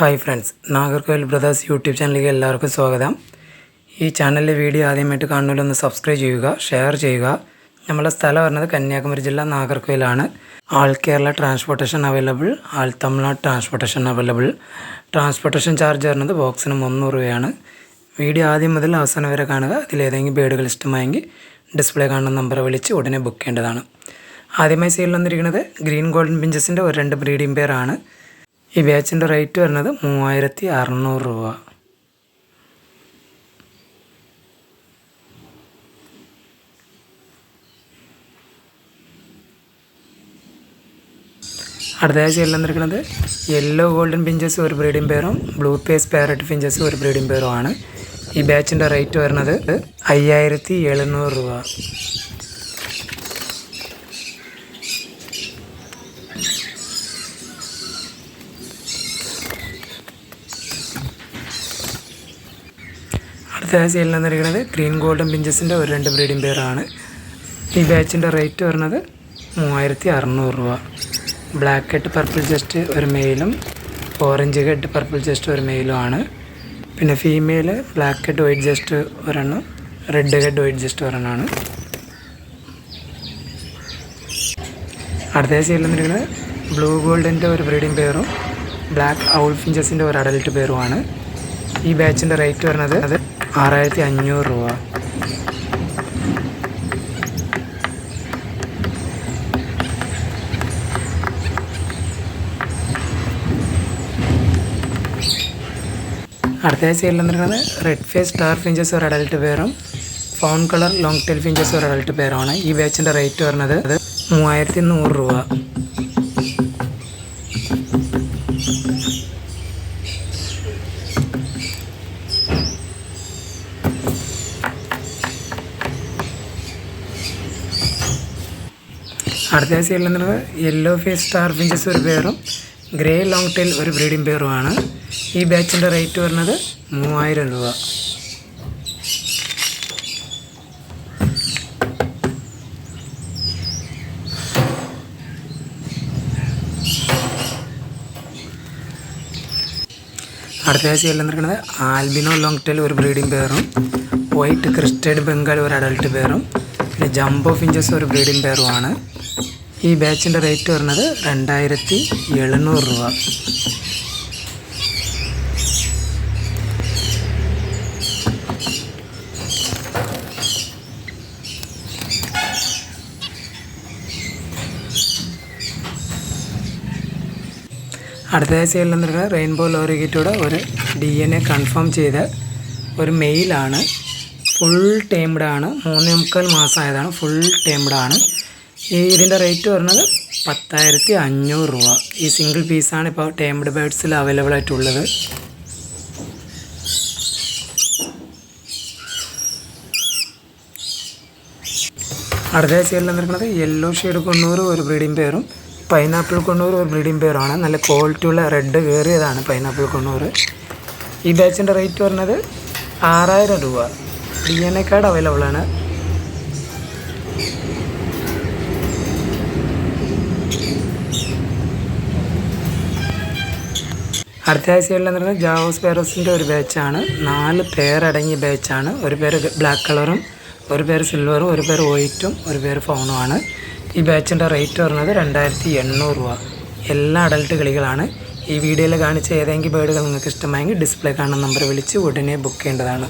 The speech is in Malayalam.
Hi friends Nagercoil brothers YouTube ചാനലിലേക്ക് എല്ലാവർക്കും സ്വാഗതം. ഈ ചാനലിലെ വീഡിയോ ആദ്യമായിട്ട് കാണുന്നതിലൊന്ന് സബ്സ്ക്രൈബ് ചെയ്യുക ഷെയർ ചെയ്യുക. നമ്മളെ സ്ഥലം പറഞ്ഞത് കന്യാകുമരി ജില്ല നാഗർകോവിലാണ് ആൾ കേരള ട്രാൻസ്പോർട്ടേഷൻ അവൈലബിൾ ആൾ Tamil Nadu transportation available transportation charge വരുന്നത് ബോക്സിന് മുന്നൂറ് രൂപയാണ്. വീഡിയോ ആദ്യം മുതൽ അവസാനം വരെ കാണുക. അതിലേതെങ്കിലും ബേഡുകൾ ഇഷ്ടമായെങ്കിൽ ഡിസ്പ്ലേ കാണുന്ന നമ്പർ വിളിച്ച് ഉടനെ ബുക്ക് ചെയ്യേണ്ടതാണ്. ആദ്യമായി സെയിൽ വന്നിരിക്കുന്നത് ഗ്രീൻ ഗോൾഡൻ പിഞ്ചസിന്റെ ഒരു രണ്ട് ബ്രീഡിംഗ് പെയറാണ് ഈ ബാച്ചിന്റെ റേറ്റ് വരുന്നത് മൂവായിരത്തി അറുന്നൂറ് രൂപ. അടുത്തയാഴ്ച എല്ലാം നിൽക്കുന്നത് യെല്ലോ ഗോൾഡൻ പിഞ്ചസ് ഒരു ബ്രീഡിംഗ് പേറും ബ്ലൂ പേസ് പാരറ്റ് പിഞ്ചസ് ഒരു ബ്രീഡിംഗ് പെയറും ആണ്. ഈ ബാച്ചിന്റെ റേറ്റ് വരുന്നത് അയ്യായിരത്തി എഴുന്നൂറ് രൂപ. അടുത്ത സെയിലിൽ വന്നിരിക്കുന്നത് ഗ്രീൻ ഗോൾഡൻ പിഞ്ചസിന്റെ ഒരു രണ്ട് ബ്രീഡിംഗ് പെയറാണ് ഈ ബാച്ചിന്റെ റേറ്റ് വരുന്നത് മൂവായിരത്തി അറുന്നൂറ് രൂപ. ബ്ലാക്ക് ഹെഡ് പർപ്പിൾ ജസ്റ്റ് ഒരു മെയിലും ഓറഞ്ച് ഹെഡ് പർപ്പിൾ ജസ്റ്റ് ഒരു മെയിലും ആണ്. പിന്നെ female black head white just ഒരെണ്ണം റെഡ് ഹെഡ് വൈറ്റ് ജസ്റ്റ് ഒരെണ്ണമാണ് അടുത്ത സെയിലിൽ വന്നിരിക്കുന്നത് ബ്ലൂ ഗോൾഡിന്റെ ഒരു ബ്രീഡിംഗ് പെയറും ബ്ലാക്ക് ഔൾ ഫിഞ്ചസിന്റെ ഒരു അഡൽട്ട് പെയറുമാണ് ഈ ബാച്ചിന്റെ റേറ്റ് വരുന്നത് അത് ആറായിരത്തി അഞ്ഞൂറ് രൂപ. അടുത്ത സൈഡിൽ വന്നിരിക്കുന്നത് റെഡ് ഫേസ് സ്റ്റാർ ഫിഞ്ചസ് ഒരു അഡൽട്ട് പേരും fawn colour long tail finches ഒരു അഡൽട്ട് പേരുമാണ് ഈ ബാച്ചിന്റെ റേറ്റ് വരുന്നത് അത് മൂവായിരത്തി നൂറ് രൂപ. അടുത്ത സൈഡിൽ നിന്നുള്ളത് യെല്ലോ ഫേസ് സ്റ്റാർ ഫിഞ്ചസ് ഒരു പേറും ഗ്രേ ലോങ് ടെയിൽ ഒരു ബ്രീഡിംഗ് പേറുമാണ് ഈ ബാച്ചിന്റെ റേറ്റ് വരുന്നത് മൂവായിരം രൂപ. അടുത്ത ആഴ്ച നിന്നിരിക്കുന്നത് ആൽബിനോ ലോങ് ടെയിൽ ഒരു ബ്രീഡിംഗ് പേറും വൈറ്റ് ക്രിസ്റ്റഡ് ബംഗാൾ ഒരു അഡൾട്ട് പെയറും ജംബോ ഫിഞ്ചസ് ഒരു ബ്രീഡിംഗ് പെയറുമാണ് ഈ ബാച്ചിന്റെ റേറ്റ് വരുന്നത് രണ്ടായിരത്തി എഴുന്നൂറ് രൂപ. അടുത്ത ആഴ്ചയിൽ നിന്നിട്ട് റെയിൻബോ ലോറി കിറ്റോടെ ഒരു ഡി എൻ എ കൺഫേം ചെയ്ത ഒരു മെയിലാണ് ഫുൾ ടേംഡ് ആണ്. മൂന്നേ മുക്കാൽ മാസമായതാണ്. ഫുൾ ടേംഡ് ആണ്. ഈ ഇതിന്റെ റേറ്റ് വരുന്നത് പത്തായിരത്തി അഞ്ഞൂറ് രൂപ. ഈ സിംഗിൾ പീസാണ് ഇപ്പോൾ ടേംഡ് ബേഡ്സിൽ അവൈലബിൾ ആയിട്ടുള്ളത്. അടുത്ത സൈഡിൽ നിൽക്കുന്നത് യെല്ലോ ഷെയ്ഡ് കൊണ്ണൂറ് ഒരു ബ്രീഡിംഗ് പേരും പൈനാപ്പിൾ കൊണ്ണൂറ് ഒരു ബ്രീഡിംഗ് പേരുമാണ് നല്ല ക്വാളിറ്റിയുള്ള റെഡ് കയറിയതാണ് പൈനാപ്പിൾ കൊണ്ണൂറ് ഈ ബാച്ചിന്റെ റേറ്റ് വരുന്നത് ആറായിരം രൂപ. D N A card available ആണ്. അടുത്ത ആഴ്ചകളിലെന്ന് പറയുന്നത് ജാവോസ് പേരോസിന്റെ ഒരു ബാച്ചാണ് നാല് പേരടങ്ങിയ ബാച്ചാണ് ഒരു പേര് ബ്ലാക്ക് കളറും ഒരു പേര് സിൽവറും ഒരു പേര് വൈറ്റും ഒരു പേര് ഫൗണുമാണ് ഈ ബാച്ചിന്റെ റേറ്റ് പറഞ്ഞത് രണ്ടായിരത്തി എണ്ണൂറ് രൂപ. എല്ലാ അഡൽട്ട് കളികളാണ്. ഈ വീഡിയോയിൽ കാണിച്ച ഏതെങ്കിലും ബേഡുകൾ നിങ്ങൾക്ക് ഇഷ്ടമായെങ്കിൽ ഡിസ്പ്ലേ കാണുന്ന നമ്പർ വിളിച്ച് ഉടനെ ബുക്ക് ചെയ്യേണ്ടതാണ്.